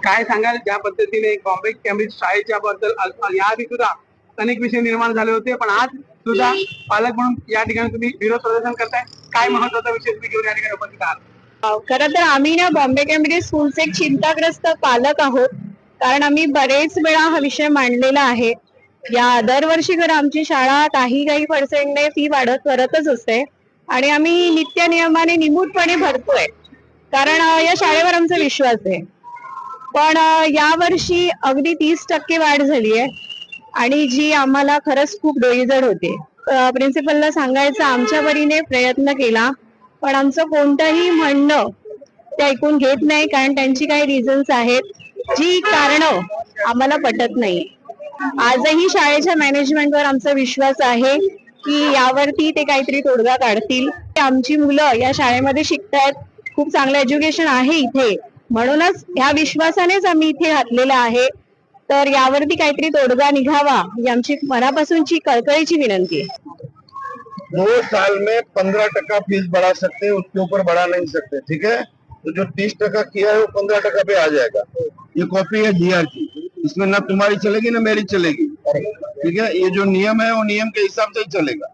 काय सांगाल? ज्या पद्धतीने बॉम्बे कॅम्ब्रिज शाळेच्या बद्दल याआधी सुद्धा अनेक विषय निर्माण झाले होते पण आज सुद्धा पालक म्हणून या ठिकाणी तुम्ही विरोध प्रदर्शन करताय. काय महत्त्वाचा विषय तुम्ही घेऊन या ठिकाणी उपस्थित आहात? खर तर आम्ही ना बॉम्बे कॅम्ब्रिज स्कूलचे एक चिंताग्रस्त पालक आहोत. कारण आम्ही बरेच वेळा हा विषय मांडलेला आहे. या दरवर्षी खरं आमची शाळा काही काही पर्सेंटने फी वाढत करतच असते. आणि आम्ही नित्य नियमाने निमूटपणे भरतोय. कारण या शाळेवर आमचा विश्वास आहे. पण यावर्षी अगदी तीस टक्के वाढ झाली आहे आणि जी आम्हाला खरंच खूप डोईजड होते. प्रिन्सिपलला सांगायचं आमच्या परीने प्रयत्न केला पण आमचं कोणतंही म्हणणं ते ऐकून घेत नाही कारण त्यांची काही रिझन्स आहेत. जी कारणं आम्हाला पटत नाही. आजही शाळेच्या मॅनेजमेंटवर आमचा विश्वास आहे की यावरती ते काहीतरी तोडगा काढतील. आमची मुलं या शाळेमध्ये शिकतायत. खूप चांगलं एज्युकेशन आहे इथे. म्हणूनच ह्या विश्वासानेच आम्ही इथे घातलेलं आहे. तर यावरती काहीतरी तोडगा निघावा ही आमची मनापासूनची कळकळीची विनंती आहे. दो साल में पंद्रह टका फीस बढ़ा सकते हैं उसके ऊपर बढ़ा नहीं सकते ठीक है? तो जो तीस टका किया है वो पंद्रह टका पे आ जाएगा। ये कॉपी है जीआर की इसमें ना तुम्हारी चलेगी ना मेरी चलेगी। ठीक है? ये जो नियम है वो नियम के हिसाब से ही चलेगा।